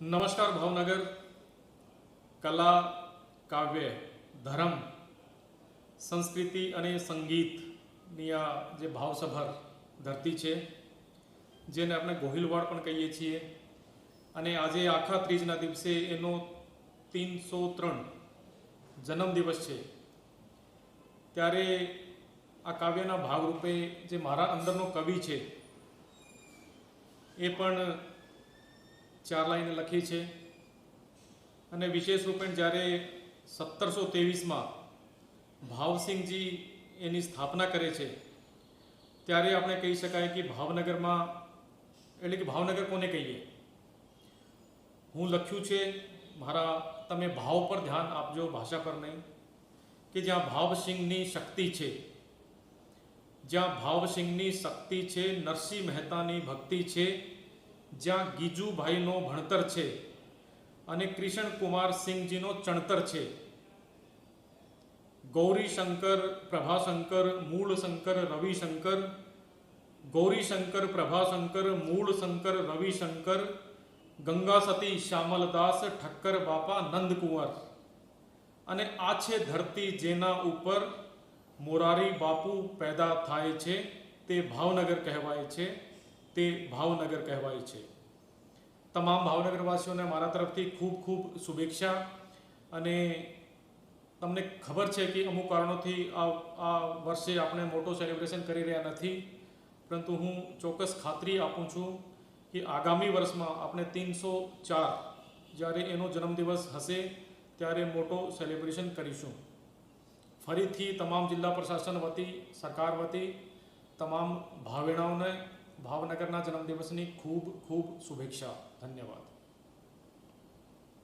નમસ્કાર ભાવનગર કલા, કાવ્ય, ધર્મ, સંસ્કૃતિ અને સંગીતની આ જે ભાવસભર ધરતી છે, જેને આપણે ગોહિલવાડ પણ કહીએ છીએ. અને આજે આખા ત્રીજના દિવસે એનો તીનસો ત્રણ જન્મદિવસ છે. ત્યારે આ કાવ્યના ભાગરૂપે જે મારા અંદરનો કવિ છે, એ પણ ચાર લાઈન લખી છે. અને વિશેષ રૂપે જ્યારે સત્તરસો ત્રેવીસમાં ભાવસિંહજી એની સ્થાપના કરે છે, ત્યારે આપણે કહી શકાય કે ભાવનગરમાં, એટલે કે ભાવનગર કોને કહીએ? હું લખ્યું છે, મારા, તમે ભાવ પર ધ્યાન આપજો, ભાષા પર નહીં, કે જ્યાં ભાવસિંહની શક્તિ છે. જ્યાં ભાવસિંહની શક્તિ છે, નરસિંહ મહેતાની ભક્તિ છે જ્યાં ગીજુભાઈનો ભણતર છે અને કૃષ્ણ કુમાર સિંહજીનો ચણતર છે. ગૌરીશંકર, પ્રભાશંકર, મૂળશંકર, રવિશંકર, ગૌરીશંકર, પ્રભાશંકર, મૂળશંકર, રવિશંકર, ગંગાસતી, શ્યામલદાસ, ઠક્કર બાપા, નંદકુંવર. અને આ છે ધરતી જેના ઉપર મોરારી બાપુ પેદા થાય છે તે ભાવનગર કહેવાય છે. તે ભાવનગર કહેવાય છે. તમામ ભાવનગરવાસીઓને મારા તરફથી ખૂબ ખૂબ શુભેચ્છા અને તમને ખબર છે કે અમુક કારણોથી આ આ વર્ષે આપણે મોટો સેલિબ્રેશન કરી રહ્યા નથી. પરંતુ હું ચોક્કસ ખાતરી આપું છું કે આગામી વર્ષમાં આપણે ત્રણસો ચાર જ્યારે એનો જન્મદિવસ હશે ત્યારે મોટો સેલિબ્રેશન કરીશું. ફરીથી તમામ જિલ્લા પ્રશાસન વતી, સરકાર વતી, તમામ ભાવેણાઓને ભાવનગરના જન્મદિવસની ખૂબ ખૂબ શુભેચ્છા. ધન્યવાદ.